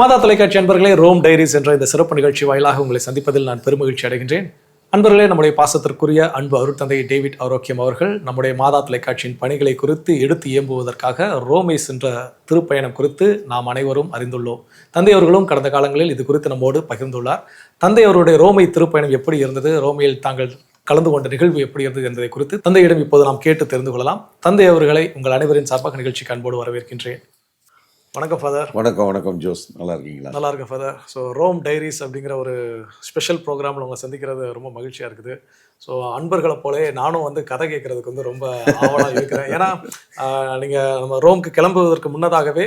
மாதா தொலைக்காட்சி அன்பர்களே Rome diaries என்ற இந்த சிறப்பு நிகழ்ச்சி வாயிலாக உங்களை சந்திப்பதில் நான் பெருமகிழ்ச்சி அடைகின்றேன். அன்பர்களே நம்முடைய பாசத்திற்குரிய அன்பு அருட்தந்தை டேவிட் ஆரோக்கியம் அவர்கள் நம்முடைய மாதா தொலைக்காட்சியின் பணிகளை குறித்து எடுத்து இயம்புவதற்காக ரோமேஸ் என்ற திருப்பயணம் குறித்து நாம் அனைவரும் அறிந்துள்ளோம். தந்தை அவர்களும் கடந்த காலங்களில் இது குறித்து நம்மோடு பகிர்ந்துள்ளார். தந்தை அவருடைய ரோமை திருப்பயணம் எப்படி இருந்தது ரோமையில் தாங்கள் கலந்து கொண்ட நிகழ்வு எப்படி இருந்தது என்பதை குறித்து தந்தையிடம் இப்போது நாம் கேட்டு தெரிந்து கொள்ளலாம். தந்தை அவர்களை உங்கள் அனைவரின் சார்பாக நிகழ்ச்சிக்கு அன்போடு வரவேற்கின்றேன். வணக்கம் ஃபாதர் வணக்கம் வணக்கம் ஜோஸ். நல்லா இருக்கீங்களா? நல்லா இருக்கு ஃபாதர் ஸோ ரோம் டைரிஸ் அப்படிங்கிற ஒரு ஸ்பெஷல் ப்ரோக்ராமில் உங்களை சந்திக்கிறது ரொம்ப மகிழ்ச்சியாக இருக்குது. ஸோ அன்பர்களை போலே நானும் வந்து கதை கேட்கறதுக்கு வந்து ரொம்ப ஆவலாக இருக்கிறேன். ஏன்னா நீங்கள் நம்ம ரோம்க்கு கிளம்புவதற்கு முன்னதாகவே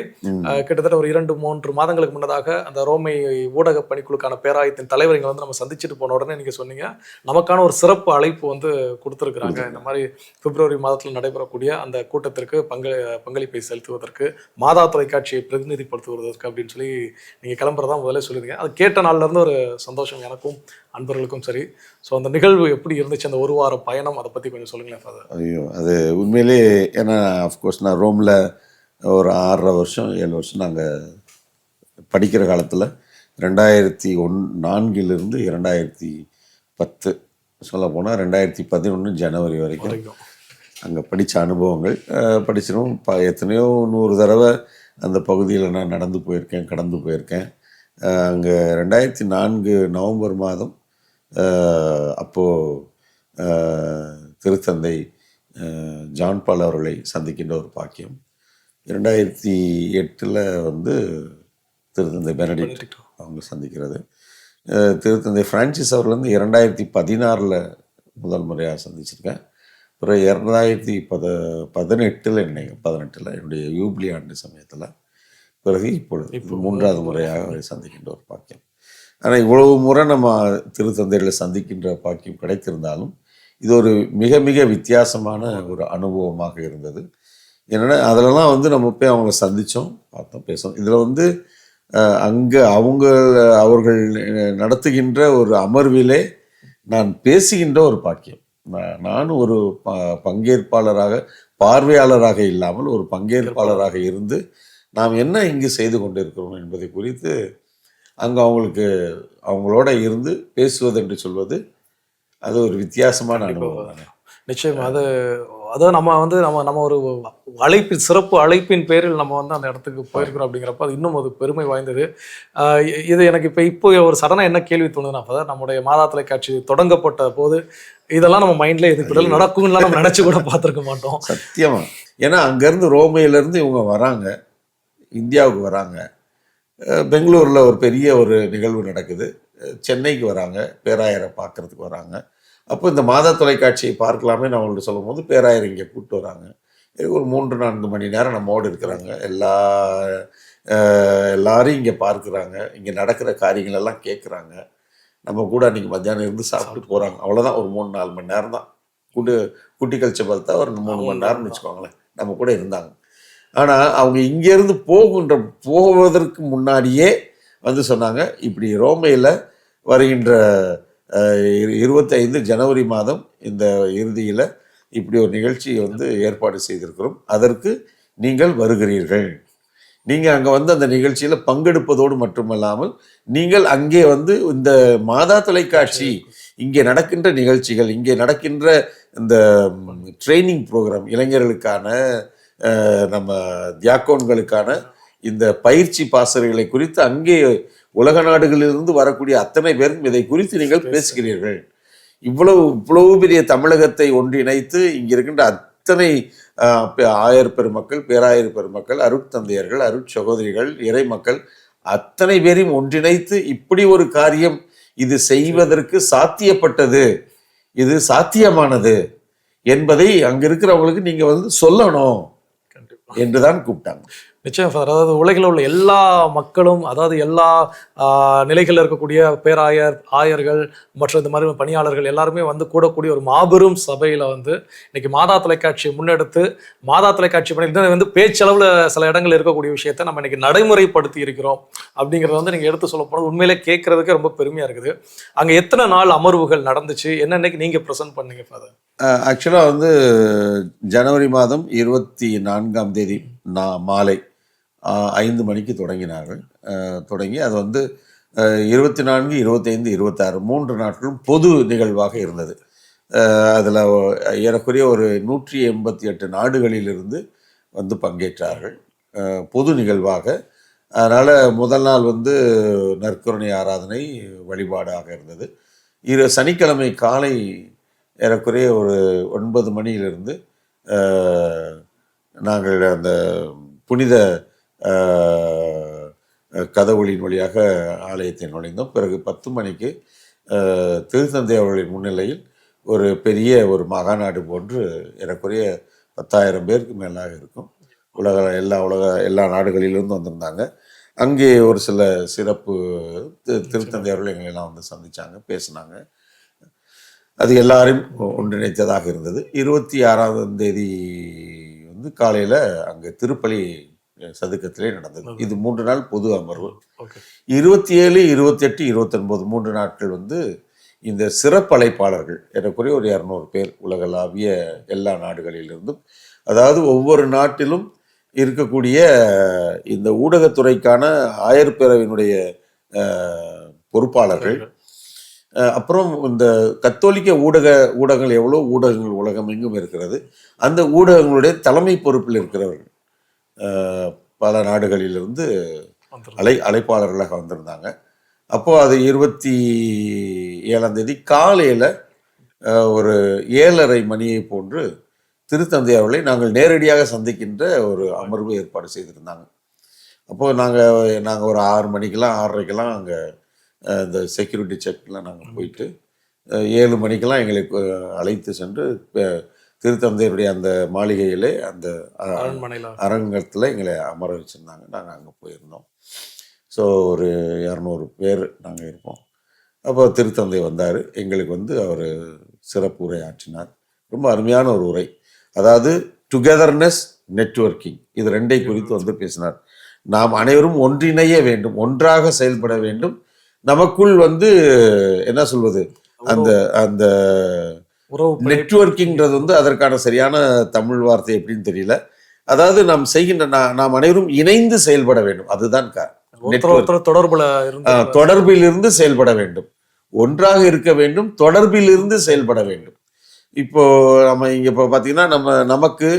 கிட்டத்தட்ட ஒரு இரண்டு மூன்று மாதங்களுக்கு முன்னதாக அந்த ரோமை ஊடக பணிக்குழுக்கான பேராயத்தின் தலைவர் இங்கே வந்து நம்ம சந்திச்சுட்டு போன உடனே நீங்கள் சொன்னீங்க. நமக்கான ஒரு சிறப்பு அழைப்பு வந்து கொடுத்துருக்குறாங்க. இந்த மாதிரி பிப்ரவரி மாதத்தில் நடைபெறக்கூடிய அந்த கூட்டத்திற்கு பங்கு பங்களிப்பை செலுத்துவதற்கு மாதா தொலைக்காட்சியை பிரதிநிதிப்படுத்துவதற்கு அப்படின்னு சொல்லி நீங்கள் கிளம்புறதா முதல்ல சொல்லியிருக்கீங்க அது கேட்ட நாள்ல இருந்து ஒரு சந்தோஷம் எனக்கும் அன்பர்களுக்கும் சரி. ஸோ அந்த நிகழ்வு எப்படி இருந்துச்சு? அந்த ஒரு வார பயணம் அதை பற்றி கொஞ்சம் சொல்லுங்களேன் ஃபாதர் ஐயோ அது உண்மையிலே ஏன்னா அஃப்கோர்ஸ் நான் ரோமில் ஒரு ஆறரை வருஷம் ஏழு வருஷம் நாங்கள் படிக்கிற காலத்தில் ரெண்டாயிரத்தி ஒன் நான்கிலிருந்து இரண்டாயிரத்தி பத்து சொல்ல போனால் ரெண்டாயிரத்தி பதினொன்று ஜனவரி வரைக்கும். அங்கே படித்த அனுபவங்கள் படிச்சிடும் ப எத்தனையோ நூறு தடவை அந்த பகுதியில் நான் நடந்து போயிருக்கேன் கடந்து போயிருக்கேன். அங்கே ரெண்டாயிரத்தி நான்கு நவம்பர் மாதம் அப்போது திருத்தந்தை அஹ், ஜான் பால் அவர்களை சந்திக்கின்ற ஒரு பாக்கியம். இரண்டாயிரத்தி எட்டில் வந்து திருத்தந்தை பெனடிக்ட். அவங்க சந்திக்கிறது. திருத்தந்தை பிரான்சிஸ் அவர்கள் வந்து இரண்டாயிரத்தி பதினாறில் முதல் முறையாக சந்திச்சிருக்கேன். அப்புறம் இரண்டாயிரத்தி பத பதினெட்டில் நினைக்கிறேன் பதினெட்டில் என்னுடைய யூப்ளி ஆண்டு சமயத்தில் பிறகு இப்பொழுது மூன்றாவது முறையாக சந்திக்கின்ற ஒரு பாக்கியம். ஆனால் இவ்வளவு முறை நம்ம திருத்தந்தைகளை சந்திக்கின்ற பாக்கியம் கிடைத்திருந்தாலும் இது ஒரு மிக மிக வித்தியாசமான ஒரு அனுபவமாக இருந்தது. என்னென்னா அதிலலாம் வந்து நம்ம போய் அவங்கள சந்தித்தோம் பார்த்தோம் பேசணும் இதில் வந்து அங்கே அவங்க அவர்கள் நடத்துகின்ற ஒரு அமர்விலே நான் பேசுகின்ற ஒரு பாக்கியம். நான் நானும் ஒரு ப பங்கேற்பாளராக பார்வையாளராக இல்லாமல் ஒரு பங்கேற்பாளராக இருந்து நாம் என்ன இங்கு செய்து கொண்டிருக்கிறோம் என்பதை குறித்து அங்கே அவங்களுக்கு அவங்களோட இருந்து பேசுவது என்று சொல்வது அது ஒரு வித்தியாசமான அனுபவம் தானே. நிச்சயமா அது அதாவது நம்ம வந்து நம்ம நம்ம ஒரு அழைப்பின் சிறப்பு அழைப்பின் பேரில் நம்ம வந்து அந்த இடத்துக்கு போயிருக்கிறோம் அப்படிங்கிறப்ப அது இன்னும் அது பெருமை வாய்ந்தது. இது எனக்கு இப்போ இப்போ ஒரு சடனாக என்ன கேள்வி தோணுதுன்னா அப்போ நம்முடைய மாதா தொலைக்காட்சி தொடங்கப்பட்ட போது இதெல்லாம் நம்ம மைண்ட்ல இதுக்கு இதெல்லாம் நடக்கும்லாம் நம்ம நினைச்சு கூட பார்த்துருக்க மாட்டோம். சத்தியமா. ஏன்னா அங்கேருந்து ரோமையிலேருந்து இவங்க வராங்க இந்தியாவுக்கு வராங்க. பெங்களூரில் ஒரு பெரிய ஒரு நிகழ்வு நடக்குது. சென்னைக்கு வராங்க. பேராயரை பார்க்கறதுக்கு வராங்க. அப்போ இந்த மாதா தொலைக்காட்சியை பார்க்கலாமே நான் அவங்கள்ட்ட சொல்லும் போது பேராயர் இங்கே கூப்பிட்டு வராங்க. ஒரு மூன்று நான்கு மணி நேரம் நம்மோடு இருக்கிறாங்க. எல்லா அஹ் எல்லாரையும் இங்கே பார்க்குறாங்க. இங்கே நடக்கிற காரியங்கள் எல்லாம் கேட்குறாங்க. நம்ம கூட அன்றைக்கி மத்தியானம் இருந்து சாப்பிட்டு போகிறாங்க அவ்வளோதான் ஒரு மூணு நாலு மணி நேரம் தான். கூட்டு குட்டி கழிச்ச பார்த்தா ஒரு மூணு மணி நேரம்னு வச்சுக்கோங்களேன். நம்ம கூட இருந்தாங்க. ஆனால் அவங்க இங்கேருந்து போகின்ற போவதற்கு முன்னாடியே வந்து சொன்னாங்க இப்படி ரோமையில் வருகின்ற இருபத்தைந்து ஜனவரி மாதம் இந்த இறுதியில் இப்படி ஒரு நிகழ்ச்சியை வந்து ஏற்பாடு செய்திருக்கிறோம். அதற்கு நீங்கள் வருகிறீர்கள். நீங்கள் அங்கே வந்து அந்த நிகழ்ச்சியில் பங்கெடுப்பதோடு மட்டுமல்லாமல் நீங்கள் அங்கே வந்து இந்த மாதா தொலைக்காட்சி இங்கே நடக்கின்ற நிகழ்ச்சிகள் இங்கே நடக்கின்ற இந்த ட்ரைனிங் ப்ரோக்ராம் இளைஞர்களுக்கான நம்ம தியாக்கோன்களுக்கான இந்த பயிற்சி பாசறைகளை குறித்து அங்கே உலக நாடுகளிலிருந்து வரக்கூடிய அத்தனை பேரும் இதை குறித்து நீங்கள் பேசுகிறீர்கள். இவ்வளவு இவ்வளவு பெரிய தமிழகத்தை ஒன்றிணைத்து இங்கே இருக்கின்ற அத்தனை ஆயர் பெருமக்கள் பேராயர் பெருமக்கள் அருட்தந்தையர்கள் அருட்சகோதரிகள் இறை மக்கள் அத்தனை பேரையும் ஒன்றிணைத்து இப்படி ஒரு காரியம் இது செய்வதற்கு சாத்தியப்பட்டது. இது சாத்தியமானது என்பதை அங்க இருக்கிறவங்களுக்கு நீங்க வந்து சொல்லணும். என்றுதான் கூப்பிட்டாங்க. நிச்சயம் ஃபாதர் அதாவது உலகில் உள்ள எல்லா மக்களும் அதாவது எல்லா நிலைகளில் இருக்கக்கூடிய பேராயர் ஆயர்கள் மற்றும் இந்த மாதிரி பணியாளர்கள் எல்லாருமே வந்து கூடக்கூடிய ஒரு மாபெரும் சபையில் வந்து இன்னைக்கு மாதா தொலைக்காட்சியை முன்னெடுத்து மாதா தொலைக்காட்சி பண்ணி வந்து பேச்சளவில் சில இடங்கள் இருக்கக்கூடிய விஷயத்தை நம்ம இன்னைக்கு நடைமுறைப்படுத்தி இருக்கிறோம் அப்படிங்கிறத வந்து நீங்கள் எடுத்து சொல்ல போனது உண்மையிலே கேட்கறதுக்கு ரொம்ப பெருமையாக இருக்குது. அங்கே எத்தனை நாள் அமர்வுகள் நடந்துச்சு? என்னன்னைக்கு நீங்கள் ப்ரெசென்ட் பண்ணீங்க ஃபாதர் ஆக்சுவலாக வந்து ஜனவரி மாதம் இருபத்தி நான்காம் தேதி நான் மாலை. ஐந்து மணிக்கு தொடங்கினார்கள். தொடங்கி அது வந்து இருபத்தி நான்கு இருபத்தைந்து இருபத்தாறு மூன்று நாட்களும் பொது நிகழ்வாக இருந்தது. அதில் ஏறக்குறைய ஒரு நூற்றி எண்பத்தி எட்டு நாடுகளிலிருந்து வந்து பங்கேற்றார்கள். பொது நிகழ்வாக. அதனால் முதல் நாள் வந்து நற்கருணை ஆராதனை வழிபாடாக இருந்தது. இரு சனிக்கிழமை காலை ஏறக்குறைய ஒரு ஒன்பது மணியிலிருந்து நாங்கள் அந்த புனித கதவுளின் வழியாக ஆலயத்தை நுழைந்தோம். பிறகு பத்து மணிக்கு திருத்தந்தை அவர்களின் முன்னிலையில் ஒரு பெரிய ஒரு மகாநாடு போன்று ஏறக்குறைய பத்தாயிரம் பேருக்கு மேலாக இருக்கும். உலக எல்லா உலக எல்லா நாடுகளிலிருந்து வந்திருந்தாங்க. அங்கே ஒரு சில சிறப்பு திருத்தந்தை அவர்கள் எங்களை எல்லாம் வந்து சந்திச்சாங்க பேசினாங்க. அது எல்லாரையும் ஒன்றிணைத்ததாக இருந்தது. இருபத்தி ஆறாம் தேதி வந்து காலையில் அங்கே திருப்பலி சதுக்கத்திலே நடந்தது. இது மூன்று நாள் பொது அமர்வு. இருபத்தி ஏழு இருபத்தெட்டு இருபத்தொன்பது மூன்று நாட்கள் வந்து இந்த சிறப்பு அழைப்பாளர்கள் ஏறக்குறைய ஒரு இரநூறு பேர் உலகளாவிய எல்லா நாடுகளிலிருந்தும். அதாவது ஒவ்வொரு நாட்டிலும் இருக்கக்கூடிய இந்த ஊடகத்துறைக்கான ஆயர்பேரவையினுடைய பொறுப்பாளர்கள். அப்புறம் இந்த கத்தோலிக்க ஊடக ஊடகங்கள் எவ்வளோ ஊடகங்கள் உலகம் எங்கும் இருக்கிறது. அந்த ஊடகங்களுடைய தலைமை பொறுப்பில் இருக்கிறவர்கள். பல நாடுகளிலிருந்து அலை அழைப்பாளர்களாக வந்திருந்தாங்க. அப்போ அது இருபத்தி ஏழாம் தேதி காலையில் ஒரு ஏழரை மணியை போன்று திருத்தந்தை அவர்களை நாங்கள் நேரடியாக சந்திக்கின்ற ஒரு அமர்வு ஏற்பாடு செய்திருந்தாங்க. அப்போது நாங்கள் நாங்கள் ஒரு ஆறு மணிக்கெல்லாம் ஆறரைக்கெல்லாம் அங்கே இந்த செக்யூரிட்டி செக்லாம் நாங்கள் போயிட்டு ஏழு மணிக்கெல்லாம் எங்களை அழைத்து சென்று திருத்தந்தையுடைய அந்த மாளிகையிலே அந்த அரண்மனையில். அரங்கத்தில் எங்களை அமர வச்சுருந்தாங்க. நாங்கள் அங்கே போயிருந்தோம். ஸோ ஒரு இரநூறு பேர் நாங்கள் இருப்போம். அப்போ திருத்தந்தை வந்தார். எங்களுக்கு வந்து அவர் சிறப்பு உரை ஆற்றினார். ரொம்ப அருமையான ஒரு உரை. அதாவது டுகெதர்னஸ் நெட்வொர்க்கிங் இது ரெண்டை குறித்து வந்து பேசினார். நாம் அனைவரும் ஒன்றிணைய வேண்டும் ஒன்றாக செயல்பட வேண்டும். நமக்குள் வந்து என்ன சொல்வது? அந்த அந்த உறவு நெட்வொர்க்கிங்கிறது வந்து அதற்கான சரியான தமிழ் வார்த்தை எப்படின்னு தெரியல. அதாவது நாம் செய்கின்ற நாம் அனைவரும் இணைந்து செயல்பட வேண்டும். அதுதான் கா- ஒருத்தர் network. ஒருத்தர் தொடர்புல தொடர்பில் இருந்து செயல்பட வேண்டும். ஒன்றாக இருக்க வேண்டும் தொடர்பில் இருந்து செயல்பட வேண்டும். இப்போ நம்ம இங்க இப்போ பார்த்தீங்கன்னா நம்ம நமக்கு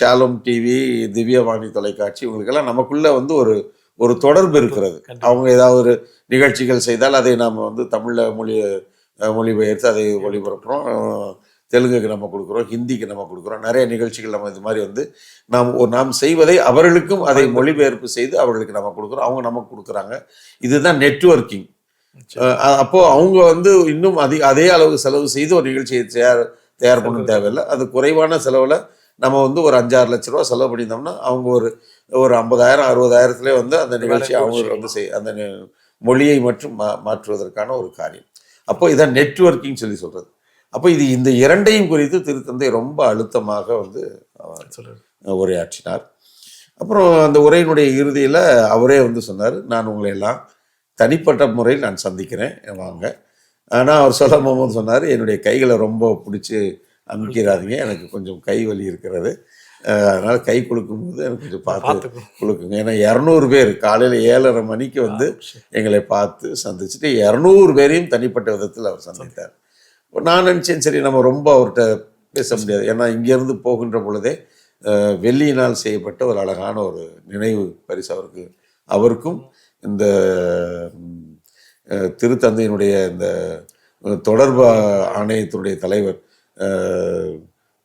ஷாሎም டிவி திவ்யவாணி தொலைக்காட்சி இவங்களுக்கெல்லாம் நமக்குள்ள வந்து ஒரு ஒரு தொடர்பு இருக்கிறது. அவங்க ஏதாவது ஒரு நிகழ்ச்சிகள் செய்தால் அதை நாம் வந்து தமிழில் மொழி அஹ், மொழிபெயர்த்து அதை ஒளிபரப்புகிறோம் தெலுங்குக்கு நம்ம கொடுக்குறோம் ஹிந்திக்கு நம்ம கொடுக்குறோம். நிறைய நிகழ்ச்சிகள் நம்ம இது மாதிரி வந்து நாம் ஒரு- நாம் செய்வதை அவர்களுக்கும் அதை மொழிபெயர்ப்பு செய்து அவர்களுக்கு நம்ம கொடுக்குறோம். அவங்க நமக்கு கொடுக்குறாங்க. இதுதான் நெட்வொர்க்கிங். அப்போ அவங்க வந்து இன்னும் அதிக அதே அளவு செலவு செய்து ஒரு நிகழ்ச்சியை தயார் தயார் பண்ண தேவையில்லை. அது குறைவான செலவில் நம்ம வந்து ஒரு அஞ்சாறு லட்ச ரூபா செலவு பண்ணியிருந்தோம்னா அவங்க ஒரு ஒரு ஐம்பதாயிரம் அறுபதாயிரத்துலேயே வந்து அந்த நிகழ்ச்சி வேலையை அவங்க. வந்து செய் அந்த மொழியை மற்றும் மா மாற்றுவதற்கான ஒரு காரியம். அப்போ இதான் நெட்வொர்க்கிங் சொல்லி சொல்றது. அப்போ இது இந்த இரண்டையும் குறித்து திருத்தந்தை ரொம்ப அழுத்தமாக வந்து. உரையாற்றினார். அப்புறம் அந்த உரையினுடைய இறுதியில் அவரே வந்து சொன்னார் நான் உங்களை எல்லாம் தனிப்பட்ட முறையில் நான் சந்திக்கிறேன் வாங்க. ஆனால் அவர் சொல்லும் போது சொன்னார் என்னுடைய கைகளை ரொம்ப பிடிச்சி அமுக்கிறாதீங்க எனக்கு கொஞ்சம் கை வலி இருக்கிறது. அதனால கை கொடுக்கும்போது எனக்கு கொஞ்சம் பார்த்து. கொடுக்குங்க ஏன்னா இரநூறு பேர் காலையில் ஏழரை மணிக்கு வந்து எங்களை பார்த்து சந்திச்சுட்டு இரநூறு பேரையும் தனிப்பட்ட விதத்தில் அவர் சந்தித்தார். நான் நினச்சேன் சரி நம்ம ரொம்ப அவர்கிட்ட பேச முடியாது. ஏன்னா இங்கேருந்து போகின்ற பொழுதே வெள்ளியினால் செய்யப்பட்ட ஒரு அழகான ஒரு நினைவு பரிசு அவருக்கு அவருக்கும் இந்த திருத்தந்தையினுடைய இந்த தொடர்பு ஆணையத்தினுடைய தலைவர்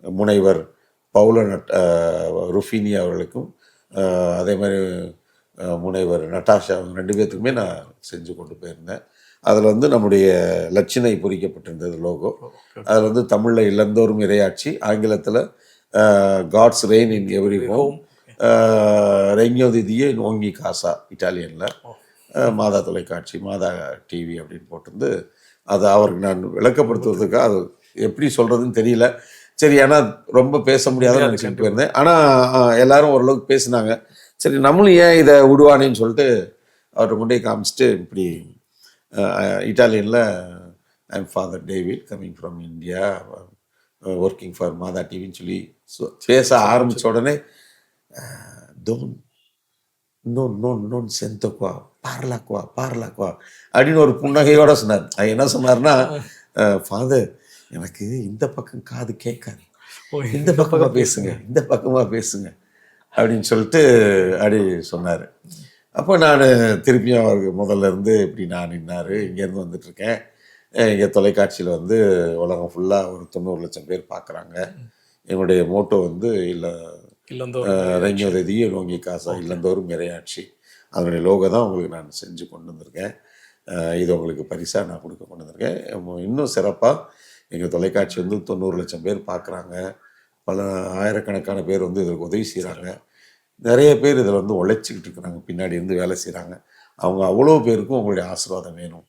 முனைவர் பவுல நட் ருஃபினி அவர்களுக்கும் அதே மாதிரி முனைவர் நட்டாஷா அவங்க ரெண்டு பேர்த்துக்குமே நான் செஞ்சு கொண்டு போயிருந்தேன். அதில் வந்து நம்முடைய லட்சணை பொறிக்கப்பட்டிருந்தது லோகோ. அதில் வந்து தமிழில் இழந்தோறும் இரையாட்சி ஆங்கிலத்தில் God's reign in every home ரெங்யோ திதியே நோங்கி காசா இட்டாலியனில். மாதா தொலைக்காட்சி மாதா டிவி அப்படின்னு போட்டிருந்து அதை அவருக்கு நான் விளக்கப்படுத்துவதற்காக அது எப்படி சொல்கிறதுன்னு தெரியல. சரி ஏன்னா ரொம்ப பேச முடியாதுன்னு நினச்சிட்டு போயிருந்தேன். ஆனால் எல்லாரும் ஓரளவுக்கு பேசினாங்க. சரி நம்மளும் ஏன் இதை விடுவானேன்னு சொல்லிட்டு அவர்கிட்ட கொண்டு காமிச்சிட்டு இப்படி இட்டாலியனில் I'm father David coming from India working for Madha டிவின்னு சொல்லி பேச ஆரம்பித்த உடனே டோன்ட் இன்னொன்று இன்னொன்று இன்னொன்று செந்தக்குவா பார்லாக்குவா பார்லாக்குவா அப்படின்னு ஒரு புன்னகையோட சொன்னார். அது என்ன சொன்னார்னா ஃபாதர் எனக்கு இந்த பக்கம் காது கேட்காது. ஓ, இந்த பக்கமா பேசுங்க இந்த பக்கமா பேசுங்க அப்படின்னு சொல்லிட்டு அப்படி சொன்னார். அப்போ நான் திருப்பியும் அவருக்கு முதல்ல இருந்து இப்படி நான் நின்னார் இங்கேருந்து வந்துட்டுருக்கேன். இங்கே தொலைக்காட்சியில் வந்து உலகம் ஃபுல்லாக ஒரு தொண்ணூறு லட்சம் பேர் பார்க்குறாங்க என்னுடைய மோட்டோ வந்து இல்லை இல்லந்தோ ரெஞ்சோததியை நோங்கி காசா இல்லந்தோறும் இறையாட்சி அதனுடைய லோகோ தான் உங்களுக்கு நான் செஞ்சு கொண்டு வந்திருக்கேன். இது உங்களுக்கு பரிசாக நான் கொடுக்க கொண்டு வந்திருக்கேன். இன்னும் சிறப்பாக எங்கள் தொலைக்காட்சி வந்து தொண்ணூறு லட்சம் பேர் பார்க்குறாங்க பல ஆயிரக்கணக்கான பேர் வந்து இதற்கு உதவி செய்கிறாங்க நிறைய பேர் இதில் வந்து உழைச்சிக்கிட்டு இருக்கிறாங்க. பின்னாடி இருந்து வேலை செய்கிறாங்க அவங்க அவ்வளோ பேருக்கும் உங்களுடைய ஆசீர்வாதம் வேணும்.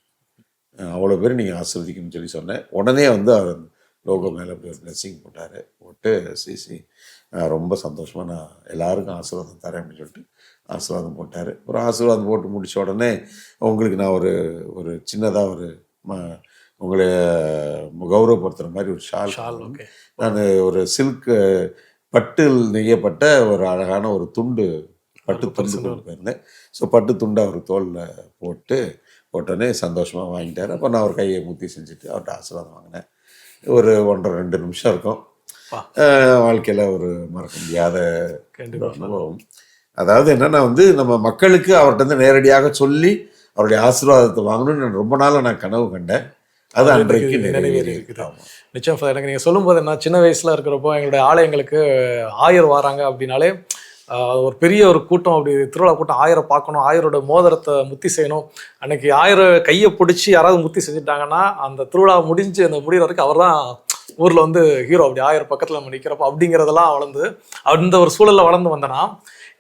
அவ்வளோ பேர் நீங்கள் ஆசீர்வதிக்கணும்னு சொல்லி சொன்னேன். உடனே வந்து அவர் லோகோ மேலே அப்படி ஒரு பிளெஸிங் போட்டார். போட்டு சிசி ரொம்ப சந்தோஷமாக நான் எல்லாருக்கும் ஆசீர்வாதம் தரேன் அப்படின்னு சொல்லிட்டு ஆசீர்வாதம் போட்டார். ஒரு ஆசீர்வாதம் போட்டு முடித்த உடனே உங்களுக்கு நான் ஒரு ஒரு சின்னதாக ஒரு ம உங்களை கௌரவப்படுத்துகிற மாதிரி ஒரு ஷால் ஷால் ஓகே. நான் ஒரு சில்க் பட்டில் நெய்யப்பட்ட ஒரு அழகான ஒரு துண்டு பட்டு துண்டு போயிருந்தேன் ஸோ பட்டு துண்டு அவர் தோளில் போட்டு போட்டோன்னே சந்தோஷமாக வாங்கிட்டார். அப்போ நான் அவர் கையை முத்தி செஞ்சுட்டு அவர்கிட்ட ஆசீர்வாதம் வாங்கினேன். ஒரு ஒன்றரை ரெண்டு நிமிஷம் இருக்கும். வாழ்க்கையில் ஒரு மறக்க முடியாத ஒரு அனுபவம். அதாவது என்னன்னா வந்து நம்ம மக்களுக்கு அவர்கிட்ட இருந்து நேரடியாக சொல்லி அவருடைய ஆசீர்வாதத்தை வாங்கணும்னு நான் ரொம்ப நாளாக நான் கனவு கண்டேன். அது அன்றைக்கு எனக்கு நிறைவேறி நிறைவேறி இருக்குது? இருக்குது. நிச்சயம் எனக்கு நீங்கள் சொல்லும்போது என்ன சின்ன வயசில் இருக்கிறப்போ எங்களுடைய ஆலயங்களுக்கு ஆயர் வராங்க அப்படின்னாலே ஒரு பெரிய ஒரு கூட்டம் அப்படி திருவிழா கூட்டம் ஆயரை பார்க்கணும் ஆயரோட மோதிரத்தை முத்தி செய்யணும். அன்னைக்கு ஆயரை கையை பிடிச்சி யாராவது முத்தி செஞ்சுட்டாங்கன்னா அந்த திருவிழா முடிஞ்சு அந்த முடிகிற வரைக்கும் அவர் தான் ஊரில் வந்து ஹீரோ அப்படி ஆயர் பக்கத்தில் நம்ம நிற்கிறப்போ அப்படிங்கிறதெல்லாம் வளர்ந்து அந்த ஒரு சூழலில் வளர்ந்து வந்தேன்னா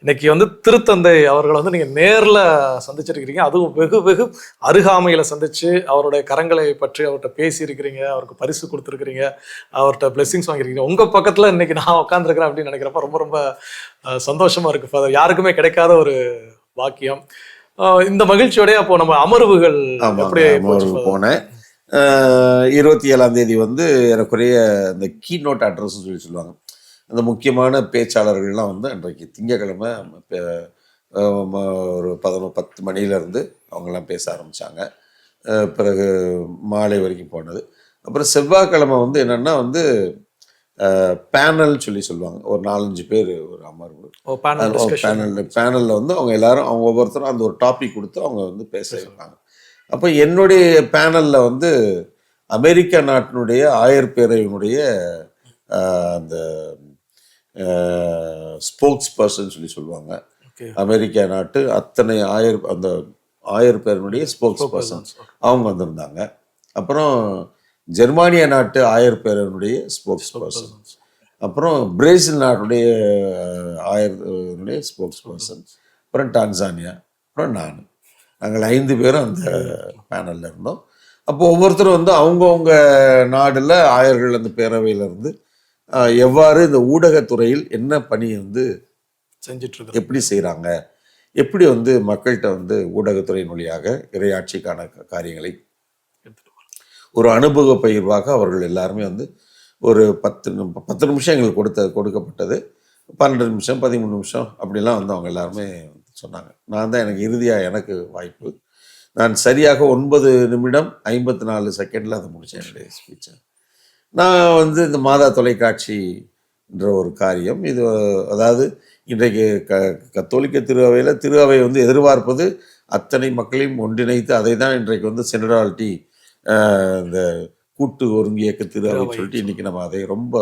இன்னைக்கு வந்து திருத்தந்தை அவர்களை வந்து நீங்கள் நேரில் சந்திச்சிருக்கிறீங்க. அதுவும் வெகு வெகு அருகாமையில் சந்திச்சு அவருடைய கரங்களை பற்றி அவர்கிட்ட பேசியிருக்கிறீங்க. அவருக்கு பரிசு கொடுத்துருக்கிறீங்க. அவர்கிட்ட பிளெஸிங்ஸ் வாங்கியிருக்கீங்க உங்கள் பக்கத்தில் இன்னைக்கு நான் உட்காந்துருக்கிறேன் அப்படின்னு நினைக்கிறப்ப ரொம்ப ரொம்ப அஹ், சந்தோஷமா இருக்கு ஃபாதர் யாருக்குமே கிடைக்காத ஒரு வாக்கியம் இந்த மகிழ்ச்சியோடய அப்போ நம்ம அமர்வுகள் எப்படி father? போனேன். இருபத்தி ஏழாம் தேதி வந்து எனக்குரிய இந்த கீ நோட் அட்ரஸ் சொல்லி சொல்லுவாங்க. அந்த முக்கியமான பேச்சாளர்கள்லாம் வந்து அன்றைக்கு திங்கக்கிழமை ஒரு பதினொ பத்து மணியிலேருந்து அவங்கெல்லாம் பேச ஆரம்பித்தாங்க பிறகு மாலை வரைக்கும் போனது. அப்புறம் செவ்வாய்க்கிழமை வந்து என்னென்னா வந்து பேனல் சொல்லி சொல்லுவாங்க. ஒரு நாலஞ்சு பேர் ஒரு அமர்வு. பேனல் பேனலில் வந்து அவங்க எல்லாரும் அவங்க ஒவ்வொருத்தரும் அந்த ஒரு டாபிக் கொடுத்து அவங்க வந்து பேச வைப்பாங்க. அப்போ என்னுடைய பேனலில் வந்து அமெரிக்கா நாட்டினுடைய ஆயர் பேரவையினுடைய அந்த ஸ்போக்ஸ் பர்சன் சொல்லி சொல்லுவாங்க. அமெரிக்கா நாட்டு அத்தனை ஆயர் அந்த ஆயர் பேரனுடைய ஸ்போக்ஸ் பர்சன் அவங்க வந்திருந்தாங்க. அப்புறம் ஜெர்மானிய நாட்டு ஆயர் பேரனுடைய ஸ்போக்ஸ் பர்சன் அப்புறம் பிரேசில் நாட்டுடைய ஆயருடைய ஸ்போக்ஸ் பர்சன் அப்புறம் டான்சானியா அப்புறம் நான். நாங்கள் ஐந்து பேரும் அந்த பேனலில் இருந்தோம். அப்போ ஒவ்வொருத்தரும் வந்து அவங்கவுங்க நாடில் ஆயர்கள் அந்த பேரவையில இருந்து அஹ், எவ்வாறு இந்த ஊடகத்துறையில் என்ன பணி வந்து செஞ்சுட்டு இருக்கிறோம் எப்படி செய்கிறாங்க எப்படி வந்து மக்கள்கிட்ட வந்து ஊடகத்துறையின் வழியாக இறையாட்சிக்கான க- காரியங்களை. ஒரு அனுபவ பகிர்வாக அவர்கள் எல்லாருமே வந்து ஒரு பத்து பத்து நிமிஷம் எங்களுக்கு கொடுத்த கொடுக்கப்பட்டது. பன்னெண்டு நிமிஷம் பதிமூணு நிமிஷம் அப்படிலாம் வந்து அவங்க எல்லாருமே சொன்னாங்க. நான் தான் எனக்கு இறுதியாக எனக்கு வாய்ப்பு. நான் சரியாக ஒன்பது நிமிடம் ஐம்பத்தி நாலு செகண்டில் அதை முடித்தேன் என்னுடைய ஸ்பீச்சை நான் வந்து இந்த மாதா தொலைக்காட்சின்ற ஒரு காரியம் இது அதாவது இன்றைக்கு க கத்தோலிக்க திருஅவையில் திருஅவை வந்து எதிர்பார்ப்பது அத்தனை மக்களையும் ஒன்றிணைத்து அதை தான் இன்றைக்கு வந்து செனராலிட்டி இந்த கூட்டு ஒருங்கியக்க திருஅவை. சொல்லிட்டு இன்னைக்கு நம்ம அதை ரொம்ப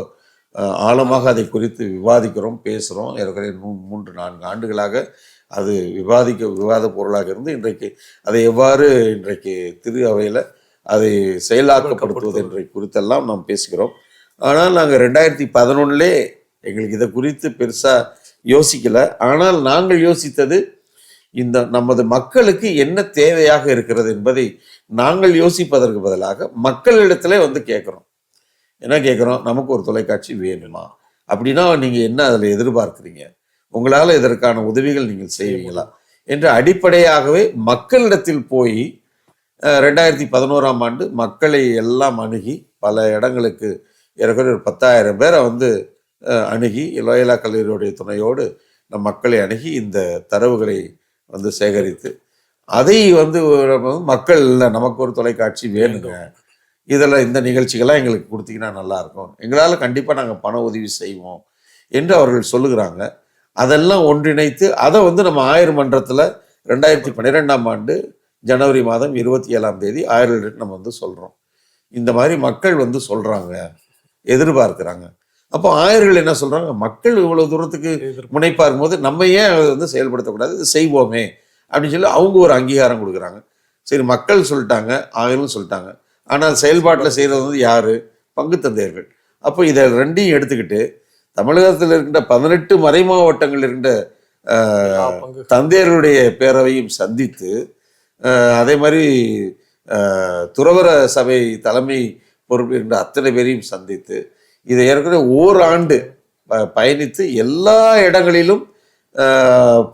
ஆழமாக அதை குறித்து விவாதிக்கிறோம் பேசுகிறோம் ஏற்கனவே மூ- மூன்று நான்கு ஆண்டுகளாக அது விவாதிக்க விவாத பொருளாக இருந்து இன்றைக்கு அதை எவ்வாறு இன்றைக்கு திரு அவையில் அதை செயலாக்கப்படுத்துவது என்ற குறித்தெல்லாம் நாம் பேசுகிறோம். ஆனால் நாங்கள் ரெண்டாயிரத்தி பதினொன்னுலே எங்களுக்கு இதை குறித்து பெருசாக யோசிக்கல. ஆனால் நாங்கள் யோசித்தது இந்த நமது மக்களுக்கு என்ன தேவையாக இருக்கிறது என்பதை நாங்கள் யோசிப்பதற்கு பதிலாக மக்களிடத்திலே வந்து கேட்குறோம். என்ன கேட்குறோம்? நமக்கு ஒரு தொலைக்காட்சி வேணுமா? அப்படின்னா நீங்கள் என்ன அதில் எதிர்பார்க்குறீங்க? உங்களால் இதற்கான உதவிகள் நீங்கள் செய்வீங்களா? என்ற அடிப்படையாகவே மக்களிடத்தில் போய் ரெண்டாயிரத்தி பதினோராம் ஆண்டு மக்களை எல்லாம் அணுகி பல இடங்களுக்கு ஏறக்குறைய ஒரு பத்தாயிரம் பேரை வந்து அணுகி லோயலா கல்லூரியுடைய துணையோடு நம் மக்களை அணுகி இந்த தரவுகளை வந்து சேகரித்து அதை வந்து மக்கள் இல்லை நமக்கு ஒரு தொலைக்காட்சி வேணுங்க. இதில் இந்த நிகழ்ச்சிகள்லாம் எங்களுக்கு கொடுத்தீங்கன்னா நல்லா இருக்கும் எங்களால் கண்டிப்பாக நாங்கள் பண உதவி செய்வோம் என்று அவர்கள் சொல்லுகிறாங்க. அதெல்லாம் ஒன்றிணைத்து அதை வந்து நம்ம ஆயிரம் மன்றத்தில் ரெண்டாயிரத்தி பன்னிரெண்டாம் ஆண்டு ஜனவரி மாதம் இருபத்தி ஏழாம் தேதி ஆயிரம் நம்ம வந்து சொல்கிறோம் இந்த மாதிரி மக்கள் வந்து சொல்கிறாங்க எதிர்பார்க்குறாங்க. அப்போ ஆயர்கள் என்ன சொல்கிறாங்க மக்கள் இவ்வளோ தூரத்துக்கு முனைப்பா இருக்கும்போது நம்ம ஏன் அதை வந்து செயல்படுத்தக்கூடாது? இது செய்வோமே. அப்படின்னு சொல்லி அவங்க ஒரு அங்கீகாரம் கொடுக்குறாங்க. சரி மக்கள் சொல்லிட்டாங்க ஆயிரம் சொல்லிட்டாங்க. ஆனால் செயல்பாட்டில் செய்கிறது வந்து யார்? பங்கு தந்தையர்கள். அப்போ இதை ரெண்டையும் எடுத்துக்கிட்டு தமிழகத்தில் இருக்கின்ற பதினெட்டு மறை மாவட்டங்கள் இருக்கின்ற தந்தையர்களுடைய பேரவையும் சந்தித்து அதே மாதிரி துறவர சபை தலைமை பொறுப்பு இருந்த அத்தனை பேரையும் சந்தித்து இதை ஏற்கனவே ஓராண்டு ப- பயணித்து எல்லா இடங்களிலும்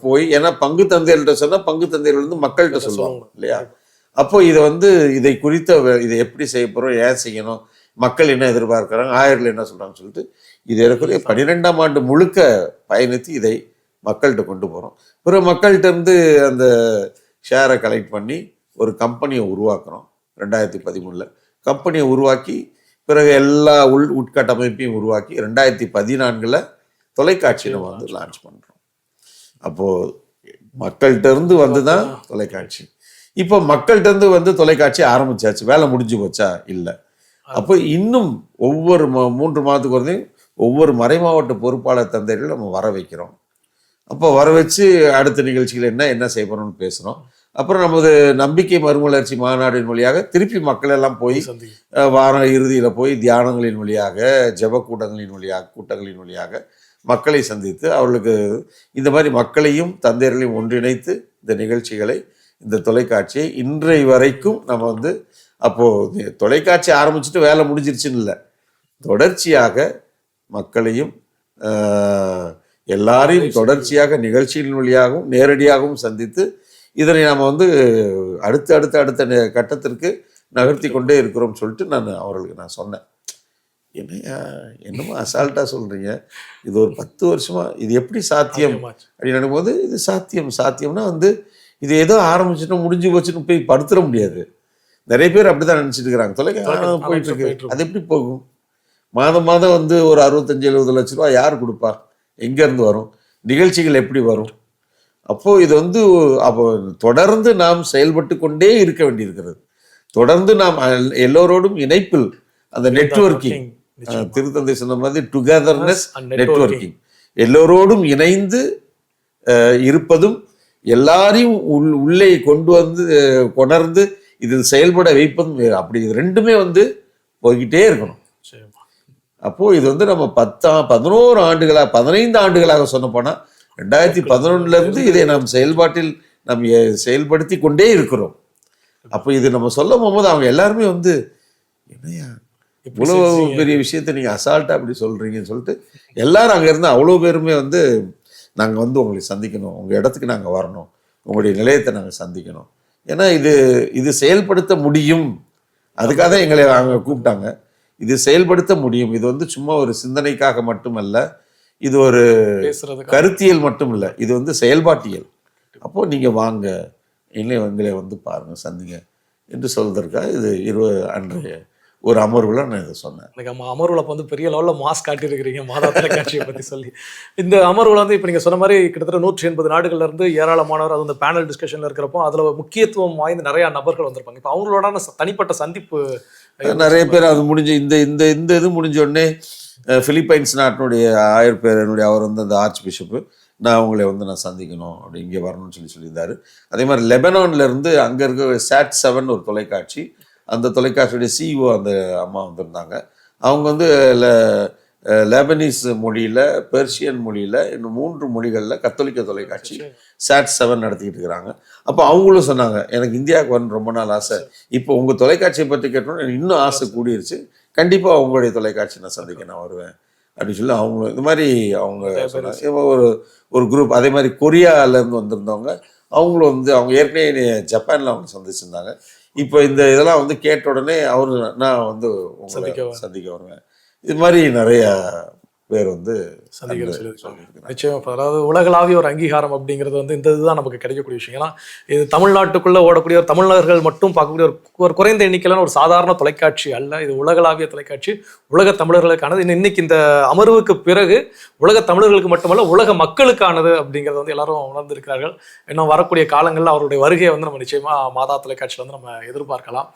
போய் ஏன்னா பங்கு தந்தையர்கிட்ட சொன்னால் பங்கு தந்தையர்கள் வந்து மக்கள்கிட்ட சொல்லுவாங்க இல்லையா? அப்போ இதை வந்து இதை குறித்த இதை எப்படி செய்ய போகிறோம் ஏன் செய்யணும் மக்கள் என்ன எதிர்பார்க்குறாங்க ஆயர்கள் என்ன சொல்கிறாங்கன்னு சொல்லிட்டு இது ஏறக்குறைய பன்னிரெண்டாம் ஆண்டு முழுக்க பயணித்து இதை மக்கள்கிட்ட கொண்டு போகிறோம் பிறகு மக்கள்கிட்ட இருந்து அந்த ஷேரை கலெக்ட் பண்ணி ஒரு கம்பெனியை உருவாக்குறோம் ரெண்டாயிரத்தி பதிமூணில். கம்பெனியை உருவாக்கி பிறகு எல்லா உள் உட்கட்டமைப்பையும் உருவாக்கி ரெண்டாயிரத்தி பதினான்கில் தொலைக்காட்சி நம்ம வந்து லான்ச் பண்ணுறோம் அப்போது மக்கள்கிட்ட இருந்து வந்து தான் தொலைக்காட்சி. இப்போ மக்கள்கிட்ட இருந்து வந்து தொலைக்காட்சி ஆரம்பிச்சாச்சு. வேலை முடிஞ்சு போச்சா? இல்லை. அப்போ இன்னும் ஒவ்வொரு ம- மூன்று மாதத்துக்கு ஒரு ஒவ்வொரு மறைமாவட்ட பொறுப்பாளர் தந்தைகள் நம்ம வர வைக்கிறோம் அப்போ வர வச்சு அடுத்த நிகழ்ச்சிகள் என்ன என்ன செய்ய போறோம்னு பேசுகிறோம் அப்புறம் நமது நம்பிக்கை மறுமலர்ச்சி மாநாடின் வழியாக திருப்பி மக்கள் எல்லாம் போய் வார இறுதியில் போய் தியானங்களின் வழியாக ஜெப கூட்டங்களின் வழியாக கூட்டங்களின் வழியாக மக்களை சந்தித்து அவர்களுக்கு இந்த மாதிரி மக்களையும் தந்தையர்களையும் ஒன்றிணைத்து இந்த நிகழ்ச்சிகளை இந்த தொலைக்காட்சியை இன்றை வரைக்கும் நம்ம வந்து அப்போது தொலைக்காட்சி ஆரம்பிச்சுட்டு வேலை முடிஞ்சிருச்சுன்னு இல்லை. தொடர்ச்சியாக மக்களையும் எல்லாரையும் தொடர்ச்சியாக நிகழ்ச்சியின் வழியாகவும் நேரடியாகவும் சந்தித்து இதனை நாம் வந்து அடுத்து அடுத்த அடுத்த கட்டத்திற்கு நகர்த்தி கொண்டே இருக்கிறோம்னு சொல்லிட்டு நான் அவர்களுக்கு நான் சொன்னேன். என்னையா என்னமோ அசால்ட்டாக சொல்கிறீங்க இது ஒரு பத்து வருஷமா இது எப்படி சாத்தியம். அப்படின்னு நினைக்கும்போது இது சாத்தியம் சாத்தியம்னா வந்து இது ஏதோ ஆரம்பிச்சுட்டு முடிஞ்சு போச்சுன்னு போய் படுத்துட முடியாது. நிறைய பேர் அப்படிதான் நினைச்சிட்டு இருக்கிறாங்க. தொலைக்காட்சி போயிட்டு இருக்கு. அது எப்படி போகும்? மாதம் மாதம் வந்து ஒரு அறுபத்தஞ்சு எழுபது லட்ச ரூபா யார் கொடுப்பா? எங்க இருந்து வரும்? நிகழ்ச்சிகள் எப்படி வரும்? அப்போ இது வந்து அப்போ தொடர்ந்து நாம் செயல்பட்டு கொண்டே இருக்க வேண்டியிருக்கிறது தொடர்ந்து நாம் எல்- எல்லோரோடும் இணைப்பில் அந்த நெட்வொர்க்கிங் நிச்சயம். திருத்தந்தை சொன்ன மாதிரி டுகெதர்னஸ். நெட்வொர்க்கிங் எல்லோரோடும் இணைந்து இருப்பதும் எல்லாரையும் உள் உள்ளே கொண்டு வந்து கொணர்ந்து இதில் செயல்பட வைப்பதும். அப்படி இது ரெண்டுமே வந்து போய்கிட்டே இருக்கணும் நிச்சயமா. அப்போ இது வந்து நம்ம பத்தா பதினோரு ஆண்டுகளாக பதினைந்து ஆண்டுகளாக சொன்ன போனா ரெண்டாயிரத்தி பதினொன்னுல இருந்து இதை நாம் செயல்பாட்டில் நாம் செயல்படுத்தி கொண்டே இருக்கிறோம். அப்போ இது நம்ம சொல்லும் போகும்போது அவங்க எல்லாருமே வந்து என்னையா இவ்வளோ. பெரிய விஷயத்தை நீங்கள் அசால்ட்டாக அப்படி சொல்கிறீங்கன்னு சொல்லிட்டு எல்லாரும் அங்கே இருந்து அவ்வளோ பேருமே வந்து நாங்கள் வந்து உங்களை சந்திக்கணும். உங்கள் இடத்துக்கு நாங்கள் வரணும். உங்களுடைய நிலையத்தை நாங்கள் சந்திக்கணும். ஏன்னா இது இது செயல்படுத்த முடியும். அதுக்காக தான் எங்களை அவங்க கூப்பிட்டாங்க. இது செயல்படுத்த முடியும். இது வந்து சும்மா ஒரு சிந்தனைக்காக மட்டுமல்ல. இது ஒரு கருத்தியல் மட்டும் இல்லை இது வந்து செயல்பாட்டியல். அப்போ நீங்கள் வாங்க இல்லை எங்களை வந்து பாருங்க சந்திங்க என்று சொல்வதற்காக இது இரு அன்றைய ஒரு அமர்வில் நான் இதை சொன்னேன். எனக்கு நம்ம அமர்வுல அப்ப வந்து பெரிய லெவலில் மாஸ் காட்டியிருக்கிறீங்க மாதா தொலைக்காட்சியை பத்தி சொல்லி. இந்த அமர்வுல வந்து இப்போ நீங்க சொன்ன மாதிரி கிட்டத்தட்ட நூற்றி எண்பது நாடுகள்ல இருந்து ஏராளமானவர் அது அந்த பேனல் டிஸ்கஷன்ல இருக்கிறப்போ அதுல முக்கியத்துவம் வாய்ந்த நிறைய நபர்கள் வந்திருப்பாங்க. இப்போ அவங்களோட தனிப்பட்ட சந்திப்பு நிறைய பேர் அது முடிஞ்ச இந்த இந்த இந்த இது முடிஞ்ச உடனே அஹ், பிலிப்பைன்ஸ் நாட்டினுடைய ஆயர் பேரனுடைய அவர் வந்து அந்த ஆர்ச் பிஷப்பு நான் உங்களை வந்து நான் சந்திக்கணும் அப்படி இங்கே வரணும்னு சொல்லி சொல்லியிருந்தாரு. அதே மாதிரி லெபனான்ல இருந்து அங்கே இருக்க சாட் செவன் ஒரு தொலைக்காட்சி. அந்த தொலைக்காட்சியுடைய சிஇஓ அந்த அம்மா வந்திருந்தாங்க. அவங்க வந்து ல- லெபனீஸ் மொழியில் பெர்ஷியன் மொழியில் இன்னும் மூன்று மொழிகளில் கத்தோலிக்க தொலைக்காட்சி சாட் செவன் நடத்திக்கிட்டு இருக்கிறாங்க. அப்போ அவங்களும் சொன்னாங்க எனக்கு இந்தியாவுக்கு வரணும் ரொம்ப நாள் ஆசை. இப்போ உங்கள் தொலைக்காட்சியை பற்றி கேட்டோன்னா எனக்கு இன்னும் ஆசை. கூடிருச்சு. கண்டிப்பாக உங்களுடைய தொலைக்காட்சி நான் சந்திக்க நான் வருவேன். அப்படின்னு சொல்லி அவங்க இந்த மாதிரி அவங்க ஒரு ஒரு குரூப் அதே மாதிரி கொரியாலேருந்து வந்திருந்தவங்க அவங்களும் வந்து அவங்க ஏற்கனவே ஜப்பானில் அவங்க சந்திச்சிருந்தாங்க. இப்போ இந்த இதெல்லாம் வந்து கேட்ட உடனே அவர் நான் வந்து உங்களை. சந்திக்க வருவேன். இது மாதிரி நிறைய பேர் வந்து சந்திக்கிற சொல்லி நிச்சயம் அதாவது உலகளாவிய ஒரு அங்கீகாரம் அப்படிங்கிறது வந்து இந்த இதுதான் நமக்கு கிடைக்கக்கூடிய விஷயம் ஏன்னா இது தமிழ்நாட்டுக்குள்ள ஓடக்கூடிய ஒரு தமிழர்கள் மட்டும் பார்க்கக்கூடிய ஒரு குறைந்த எண்ணிக்கையிலான ஒரு சாதாரண தொலைக்காட்சி அல்ல. இது உலகளாவிய தொலைக்காட்சி. உலக தமிழர்களுக்கானது. இன்னைக்கு இந்த அமர்வுக்கு பிறகு உலக தமிழர்களுக்கு மட்டுமல்ல உலக மக்களுக்கானது அப்படிங்கிறத வந்து எல்லாரும் உணர்ந்திருக்கிறார்கள். இன்னும் வரக்கூடிய காலங்களில் அவருடைய வருகையை வந்து நம்ம நிச்சயமா மாதா தொலைக்காட்சியில் வந்து நம்ம எதிர்பார்க்கலாம்.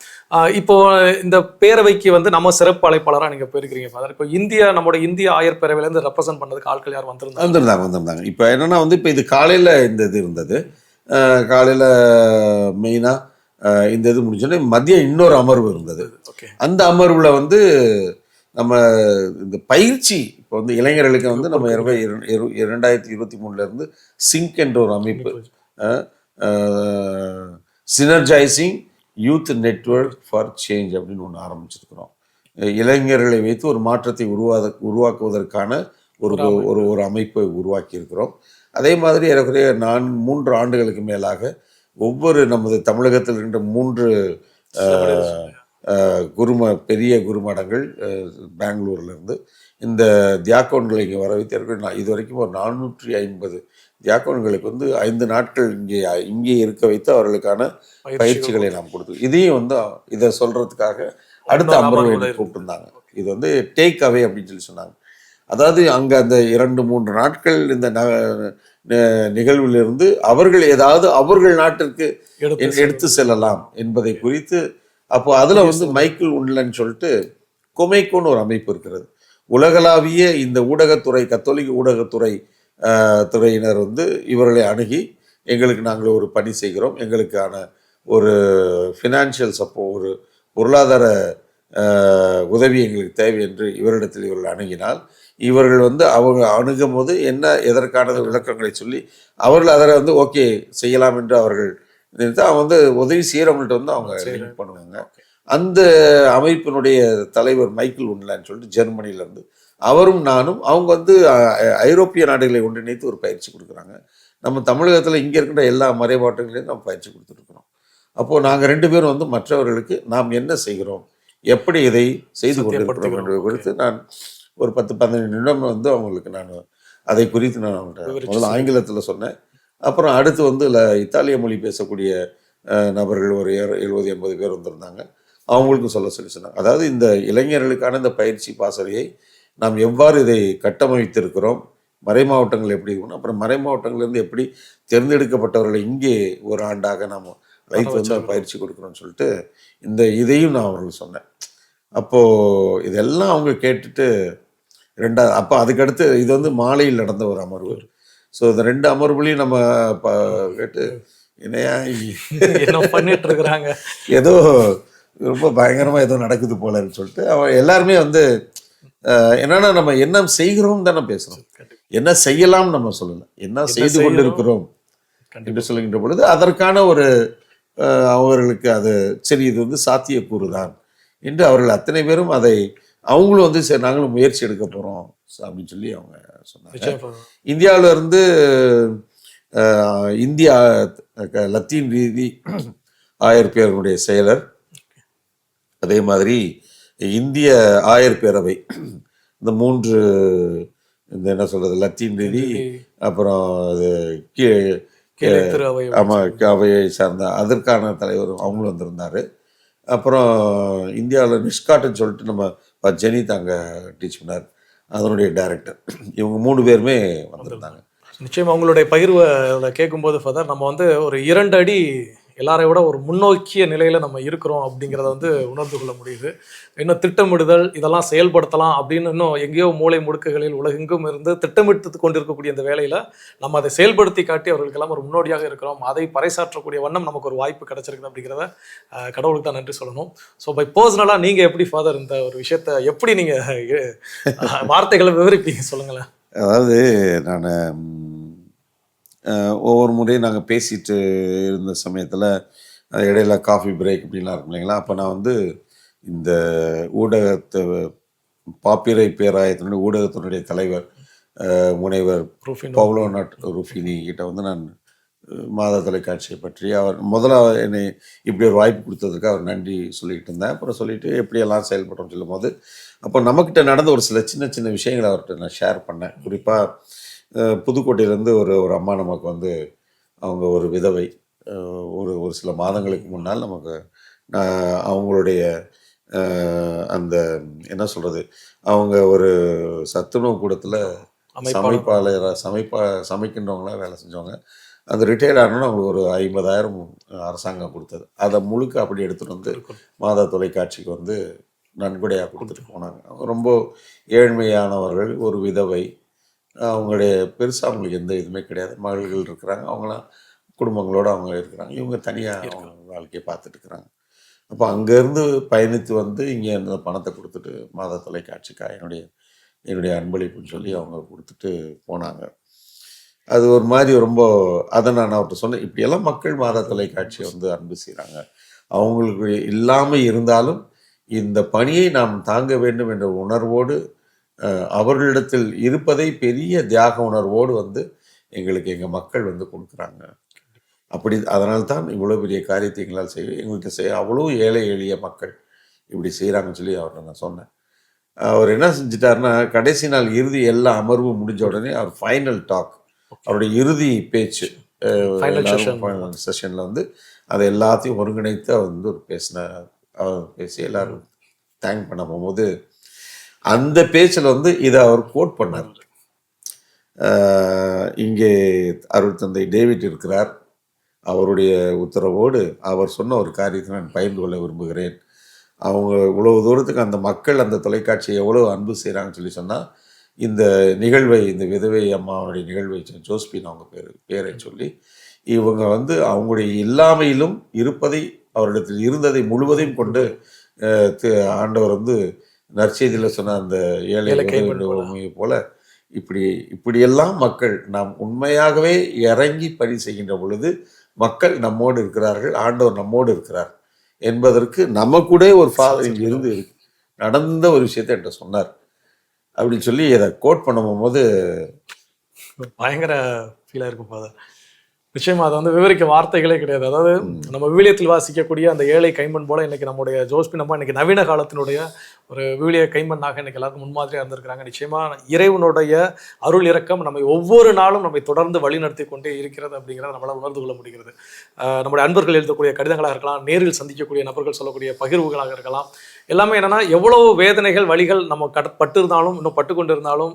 இப்போ இந்த பேரவைக்கு வந்து நம்ம சிறப்பு அழைப்பாளராக நீங்க போயிருக்கிறீங்க ஃபாதர். இப்போ இந்தியா நம்முடைய இந்திய ஆயர் பேரவையிலேருந்து ரெப்ரசென்ட் பண்ணதுக்கு ஆட்கள் யார் வந்திருந்தாங்க? வந்திருந்தாங்க வந்திருந்தாங்க. இப்போ என்னன்னா வந்து இப்போ இது காலையில் இந்த இது இருந்தது. காலையில் மெயினாக இந்த இது முடிஞ்சோடனே மதியம் இன்னொரு அமர்வு இருந்தது. ஓகே. அந்த அமர்வில் வந்து நம்ம இந்த பயிற்சி இப்போ வந்து இளைஞர்களுக்கு வந்து நம்ம இரண்டாயிரத்தி இருபத்தி மூணுலேருந்து சிங்க் என்ற ஒரு அமைப்பு. Synergizing youth network for change அப்படின்னு ஒன்று ஆரம்பிச்சிருக்கிறோம். இளைஞர்களை வைத்து ஒரு மாற்றத்தை உருவாத உருவாக்குவதற்கான ஒரு ஒரு ஒரு அமைப்பை உருவாக்கி இருக்கிறோம் அதே மாதிரி ஏறக்குறைய நான் மூன்று ஆண்டுகளுக்கு மேலாக ஒவ்வொரு நமது தமிழகத்தில் இருக்கின்ற மூன்று குரும பெரிய குருமடங்கள் அஹ், பெங்களூர்ல இருந்து. இந்த தியாக்கோன்களை இங்கே வர வைத்தார்கள் நான் இது வரைக்கும் ஒரு நானூற்றி ஐம்பது தியாக்கோன்களுக்கு வந்து ஐந்து நாட்கள் இங்கே இங்கே இருக்க வைத்து அவர்களுக்கான பயிற்சிகளை நாம் கொடுத்தோம் இதையும் வந்து இதை சொல்றதுக்காக அடுத்த அமர்வை கூப்பிட்டுருந்தாங்க. இது வந்து டேக் அவே அப்படின்னு சொல்லி சொன்னாங்க. அதாவது அங்க அந்த இரண்டு மூன்று நாட்கள் இந்த நிகழ்விலிருந்து அவர்கள் ஏதாவது அவர்கள் நாட்டிற்கு எடுத்து செல்லலாம் என்பதை குறித்து அப்போ அதுல வந்து மைக்கேல் உண்லன்னு சொல்லிட்டு கொமைக்கோன்னு ஒரு அமைப்பு இருக்கிறது. உலகளாவிய இந்த ஊடகத்துறை கத்தோலிக்க ஊடகத்துறை துறையினர் வந்து இவர்களை அணுகி எங்களுக்கு நாங்கள் ஒரு பணி செய்கிறோம். எங்களுக்கான ஒரு ஃபினான்ஷியல் சப்போ ஒரு பொருளாதார உதவி எங்களுக்கு தேவை என்று இவரிடத்தில் இவர்கள் அணுகினால் இவர்கள் வந்து அவங்க அணுகும் போது என்ன எதற்கானது விளக்கங்களை சொல்லி அவர்கள் அதை வந்து ஓகே செய்யலாம் என்று அவர்கள் நினைத்து அவங்க வந்து உதவி செய்கிறவங்கள்ட்ட வந்து அவங்க லிங்க் பண்ணுவாங்க. அந்த அமைப்பினுடைய தலைவர் மைக்கேல் உண்லான்னு சொல்லிட்டு ஜெர்மனில இருந்து அவரும் நானும் அவங்க வந்து ஐரோப்பிய நாடுகளை ஒன்றிணைத்து ஒரு பயிற்சி கொடுக்குறாங்க. நம்ம தமிழகத்தில் இங்கே இருக்கின்ற எல்லா மறைமாவட்டங்களையும் நம்ம பயிற்சி கொடுத்துருக்குறோம் அப்போது நாங்கள் ரெண்டு பேரும் வந்து மற்றவர்களுக்கு நாம் என்ன செய்கிறோம்? எப்படி இதை செய்து கொண்டிருக்கிறோம் என்பது குறித்து நான் ஒரு பத்து பதினஞ்சு நிமிடம் வந்து அவங்களுக்கு நான் அதை குறித்து நான் அவங்கள்ட்ட முதல்ல ஆங்கிலத்தில் சொன்னேன். அப்புறம் அடுத்து வந்து ல இத்தாலிய மொழி பேசக்கூடிய நபர்கள் ஒரு எழுபது எண்பது பேர் வந்திருந்தாங்க. அவங்களுக்கும் சொல்ல சொல்லி சொன்னாங்க. அதாவது இந்த இளைஞர்களுக்கான இந்த பயிற்சி பாசறையை நாம் எவ்வாறு இதை கட்டமைத்திருக்கிறோம் மறை மாவட்டங்கள் எப்படி இருக்கணும் அப்புறம் மறை மாவட்டங்கள்லேருந்து எப்படி தேர்ந்தெடுக்கப்பட்டவர்களை இங்கே ஒரு ஆண்டாக நாம் வைத்து வந்து பயிற்சி கொடுக்குறோம்னு சொல்லிட்டு இந்த இதையும் நான் அவர்களுக்கு சொன்னேன். அப்போது இதெல்லாம் அவங்க கேட்டுட்டு ரெண்டாவது அப்போ அதுக்கடுத்து இது வந்து மாலையில் நடந்த ஒரு அமர்வு. ஸோ இந்த ரெண்டு அமர்வுலையும் நம்ம கேட்டு என்னையா என்ன பண்ணிட்டு இருக்கிறாங்க ஏதோ ரொம்ப பயங்கரமாக ஏதோ நடக்குது போலன்னு சொல்லிட்டு அவன் எல்லாருமே வந்து என்னன்னா நம்ம என்ன செய்கிறோம் தானே பேசுகிறோம் என்ன செய்யலாம் நம்ம சொல்லலை. என்ன செய்து? கொண்டிருக்கிறோம் என்று சொல்லுகின்ற பொழுது அதற்கான ஒரு அவர்களுக்கு அது சரி இது வந்து சாத்தியக்கூறு தான் என்று அவர்கள் அத்தனை பேரும் அதை அவங்களும் வந்து சரி நாங்களும் முயற்சி எடுக்க போகிறோம் அப்படின்னு சொல்லி அவங்க சொன்னாங்க நிச்சயம் ஃபாதர். இந்தியாவில இருந்து அஹ், இந்தியா லத்தீன் ரீதி ஆயர் பேரனுடைய செயலர் அதே மாதிரி இந்திய ஆயர் பேரவை இந்த மூன்று இந்த என்ன சொல்றது லத்தீன் ரீதி அப்புறம் அது கீழே ஆமாம் அவையை சார்ந்த அதற்கான தலைவரும் அவங்களும் வந்திருந்தார் அப்புறம் இந்தியாவில் நிஷ்காட்டுன்னு சொல்லிட்டு நம்ம. ஜெனித் அங்கே டீச் பண்ணார். அதனுடைய டைரக்டர் இவங்க மூணு பேருமே வந்திருந்தாங்க. நிச்சயமா உங்களுடைய பகிர்வை கேட்கும்போது ஃபாதர் நம்ம வந்து ஒரு இரண்டு அடி எல்லாரை விட ஒரு முன்னோக்கிய நிலையில் நம்ம இருக்கிறோம் அப்படிங்கிறத வந்து உணர்ந்து கொள்ள முடியுது. இன்னும் திட்டமிடுதல் இதெல்லாம் செயல்படுத்தலாம் அப்படின்னு இன்னும் எங்கேயோ மூளை முடுக்குகளில் உலகெங்கும் இருந்து திட்டமிட்டு கொண்டிருக்கக்கூடிய இந்த வேலையில் நம்ம அதை செயல்படுத்தி காட்டி அவர்களுக்கெல்லாம் ஒரு முன்னோடியாக இருக்கிறோம். அதை பறைசாற்றக்கூடிய வண்ணம் நமக்கு ஒரு வாய்ப்பு கிடச்சிருக்குது அப்படிங்கிறத கடவுளுக்கு தான் நன்றி சொல்லணும். ஸோ பை பர்சனலாக நீங்கள் எப்படி ஃபாதர் இந்த ஒரு விஷயத்த எப்படி நீங்கள் வார்த்தைகளை விவரிப்பீங்க சொல்லுங்களேன். அதாவது நான் ஒவ்வொரு முறையும் நாங்கள் பேசிட்டு இருந்த சமயத்தில் இடையில காஃபி பிரேக் அப்படின்லாம் இருக்கும் இல்லைங்களா? அப்போ நான் வந்து இந்த ஊடகத்தை பாப்பிரை பேராயத்தினுடைய ஊடகத்தினுடைய தலைவர் முனைவர் பவுலோ நாட் ருஃபினி கிட்ட வந்து நான் மாதா தொலைக்காட்சியை பற்றி அவர் முதல்ல என்னை இப்படி ஒரு வாய்ப்பு கொடுத்ததுக்கு அவர் நன்றி சொல்லிட்டு இருந்தேன். அப்புறம் சொல்லிட்டு எப்படியெல்லாம் செயல்படுறோம்னு சொல்லும்போது அப்போ நம்மக்கிட்ட நடந்த ஒரு சில சின்ன சின்ன விஷயங்களை அவர்கிட்ட நான் ஷேர் பண்ணேன். குறிப்பாக புதுக்கோட்டையிலேருந்து ஒரு ஒரு அம்மா நமக்கு வந்து அவங்க ஒரு விதவை. ஒரு ஒரு சில மாதங்களுக்கு முன்னால் நமக்கு நான் அவங்களுடைய அந்த என்ன சொல்கிறது அவங்க ஒரு சத்துணவு கூடத்தில். சமைப்பாளராக சமைப்பா சமைக்கின்றவங்களா வேலை செஞ்சவங்க. அந்த ரிட்டையர்ட் ஆனோன்னு அவங்களுக்கு ஒரு ஐம்பதாயிரம் அரசாங்கம் கொடுத்தது. அதை முழுக்க அப்படி எடுத்துகிட்டு வந்து மாதா தொலைக்காட்சிக்கு வந்து நன்கொடையாக கொடுத்துட்டு போனாங்க. அவங்க ரொம்ப ஏழ்மையானவர்கள் ஒரு விதவை அவங்களுடைய பெருசாக அவங்களுக்கு எந்த இதுவுமே கிடையாது. மகள்கள் இருக்கிறாங்க. அவங்களாம் குடும்பங்களோடு அவங்க இருக்கிறாங்க. இவங்க தனியாக அவங்க வாழ்க்கையை பார்த்துட்டு இருக்கிறாங்க. அப்போ அங்கேருந்து பயணித்து வந்து இங்கே இந்த பணத்தை கொடுத்துட்டு மாதா தொலைக்காட்சிக்கா என்னுடைய என்னுடைய அன்பளிப்புன்னு சொல்லி அவங்க கொடுத்துட்டு போனாங்க. அது ஒரு மாதிரி ரொம்ப அதை நான் அவர்கிட்ட சொன்னேன். இப்படியெல்லாம் மக்கள் மாதா தொலைக்காட்சியை வந்து அன்பு செய்கிறாங்க அவங்களுக்கு இல்லாமல் இருந்தாலும் இந்த பணியை நாம் தாங்க வேண்டும் என்ற உணர்வோடு அவர்களிடத்தில் இருப்பதை பெரிய தியாக உணர்வோடு வந்து எங்களுக்கு எங்கள் மக்கள் வந்து கொடுக்குறாங்க. அப்படி அதனால்தான் இவ்வளோ பெரிய காரியத்தை எங்களால் செய்ய எங்கள்கிட்ட செய்ய அவ்வளோ ஏழை எளிய மக்கள் இப்படி செய்கிறாங்கன்னு சொல்லி அவர்கிட்ட நான் சொன்னேன். அவர் என்ன செஞ்சிட்டாருன்னா கடைசி நாள் இறுதி எல்லா அமர்வு முடிஞ்ச உடனே அவர் ஃபைனல் டாக் அவருடைய இறுதி பேச்சு. ஃபைனல் செஷனில் வந்து அதை எல்லாத்தையும் ஒருங்கிணைத்து அவர் வந்து ஒரு பேசின அவர் பேசி எல்லாரும் தேங்க் பண்ண போகும்போது அந்த பேச்சில் வந்து இதை அவர் கோட் பண்ணார். இங்கே அருள் தந்தை டேவிட் இருக்கிறார். அவருடைய உத்தரவோடு அவர் சொன்ன ஒரு காரியத்தை நான் பகிர்ந்து கொள்ள விரும்புகிறேன். அவங்க இவ்வளவு தூரத்துக்கு அந்த மக்கள் அந்த தொலைக்காட்சியை எவ்வளோ அன்பு செய்கிறாங்கன்னு சொல்லி சொன்னால் இந்த நிகழ்வை இந்த விதவை அம்மாவுடைய நிகழ்வை ஜோஸ்பின் அவங்க பேர் பேரை சொல்லி இவங்க வந்து அவங்களுடைய இல்லாமையிலும் இருப்பதை அவரிடத்தில் இருந்ததை முழுவதையும் கொண்டு தி- ஆண்டவர் வந்து நற்செய்தியில் சொன்ன அந்த ஏழை. உண்மையை போல. இப்படி இப்படியெல்லாம் மக்கள் நாம் உண்மையாகவே இறங்கி பணி செய்கின்ற பொழுது மக்கள் நம்மோடு இருக்கிறார்கள் ஆண்டவர் நம்மோடு இருக்கிறார் என்பதற்கு நம்ம கூட ஒரு ஃபாதர் இங்க இருந்து நடந்த ஒரு விஷயத்தை என்கிட்ட சொன்னார். அப்படின்னு சொல்லி இதை கோட் பண்ணும்போது பயங்கர ஃபீலாக இருக்கும் ஃபாதர் நிச்சயமா அதை வந்து விவரிக்க வார்த்தைகளே கிடையாது. அதாவது நம்ம விவிலியத்தில் வாசிக்கக்கூடிய அந்த ஏழை கைம்பன் போல இன்னைக்கு நம்முடைய ஜோஸ்பின் அம்மா இன்னைக்கு நவீன காலத்தினுடைய ஒரு விவிலிய கைமண்ணாக இன்றைக்கி எல்லாருக்கும் முன்மாதிரியாக இருந்திருக்கிறாங்க. நிச்சயமாக இறைவனுடைய அருள் இறக்கம் நம்மை ஒவ்வொரு நாளும் நம்மை தொடர்ந்து வழிநடத்தி கொண்டே இருக்கிறது அப்படிங்கிறத நம்மளால் உணர்ந்து கொள்ள முடிகிறது. நம்முடைய அன்பர்கள் எழுதக்கூடிய கடிதங்களாக இருக்கலாம் நேரில் சந்திக்கக்கூடிய நபர்கள் சொல்லக்கூடிய பகிர்வுகளாக இருக்கலாம். எல்லாமே என்னென்னா எவ்வளவு வேதனைகள் வழிகள் நம்ம கட பட்டு இருந்தாலும் இன்னும் பட்டு கொண்டு இருந்தாலும்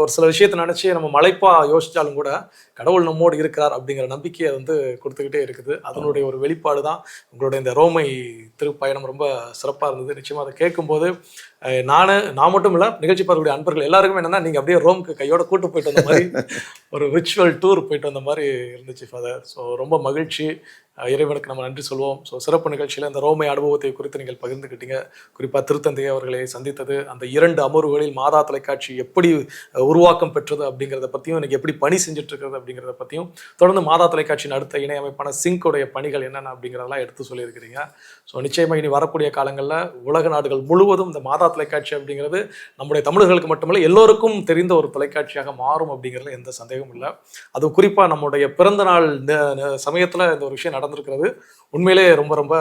ஒரு சில விஷயத்தை நினச்சி நம்ம மலைப்பா யோசித்தாலும் கூட கடவுள் நம்மோடு இருக்கிறார் அப்படிங்கிற நம்பிக்கையை வந்து கொடுத்துக்கிட்டே இருக்குது. அதனுடைய ஒரு வெளிப்பாடு தான் உங்களுடைய இந்த ரோமை திருப்பயணம். ரொம்ப சிறப்பாக இருந்தது. நிச்சயமாக அதை கேட்கும்போது நானு நான் மட்டும் இல்லை நிகழ்ச்சி பார்க்கக்கூடிய அன்பர்கள் எல்லாருக்குமே என்னன்னா நீங்கள் அப்படியே ரோமுக்கு கையோட கூட்டு போயிட்டு வந்த மாதிரி ஒரு ரிச்சுவல் டூர் போயிட்டு வந்த மாதிரி இருந்துச்சு ஃபாதர் ஸோ ரொம்ப மகிழ்ச்சி. இறைவனுக்கு நம்ம நன்றி சொல்லுவோம் ஸோ சிறப்பு நிகழ்ச்சியில் இந்த ரோமை அனுபவத்தை குறித்து நீங்கள் பகிர்ந்துக்கிட்டீங்க குறிப்பாக திருத்தந்தை அவர்களை சந்தித்தது அந்த இரண்டு அமர்வுகளில் மாதா தொலைக்காட்சி எப்படி உருவாக்கம் பெற்றது அப்படிங்கிறத பற்றியும் இன்னைக்கு எப்படி பணி செஞ்சுட்டு இருக்கிறது அப்படிங்கிறத பற்றியும் தொடர்ந்து மாதா தொலைக்காட்சியின் அடுத்த இணையமைப்பான சிங்கோடைய பணிகள் என்னென்ன அப்படிங்கிறதெல்லாம் எடுத்து சொல்லியிருக்கிறீங்க. ஸோ நிச்சயமாக இனி வரக்கூடிய காலங்களில் உலக நாடுகள் முழுவதும் இந்த மாதா தொலைக்காட்சி அப்படிங்கிறது நம்முடைய தமிழர்களுக்கு மட்டுமல்ல எல்லோருக்கும் தெரிந்த ஒரு தொலைக்காட்சியாக மாறும் அப்படிங்கிறதுல எந்த சந்தேகமும் இல்லை. அது குறிப்பாக நம்முடைய பிறந்த நாள் சமயத்தில் இந்த ஒரு விஷயம் நடந்திருக்கிறது. உண்மையிலே ரொம்ப ரொம்ப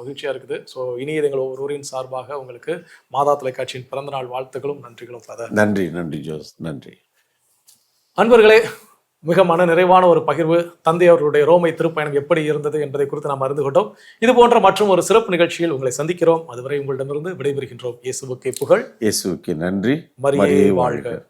மகிழ்ச்சியாக இருக்குது. ஸோ இனி எங்கள் ஒவ்வொருவரின் சார்பாக உங்களுக்கு மாதா தொலைக்காட்சியின் பிறந்த நாள் வாழ்த்துக்களும் நன்றிகளும் நன்றி நன்றி ஜோஸ் நன்றி. அன்பர்களே மிக மன நிறைவான ஒரு பகிர்வு தந்தை அவர்களுடைய ரோமை திருப்பயணம் எப்படி இருந்தது என்பதை குறித்து நாம் அறிந்து கொண்டோம் இது போன்ற மற்றும் ஒரு சிறப்பு நிகழ்ச்சியில் உங்களை சந்திக்கிறோம். அதுவரை உங்களிடமிருந்து விடைபெறுகின்றோம். இயேசுவுக்கே புகழ். இயேசுவுக்கு நன்றி. மரியே வாழ்க.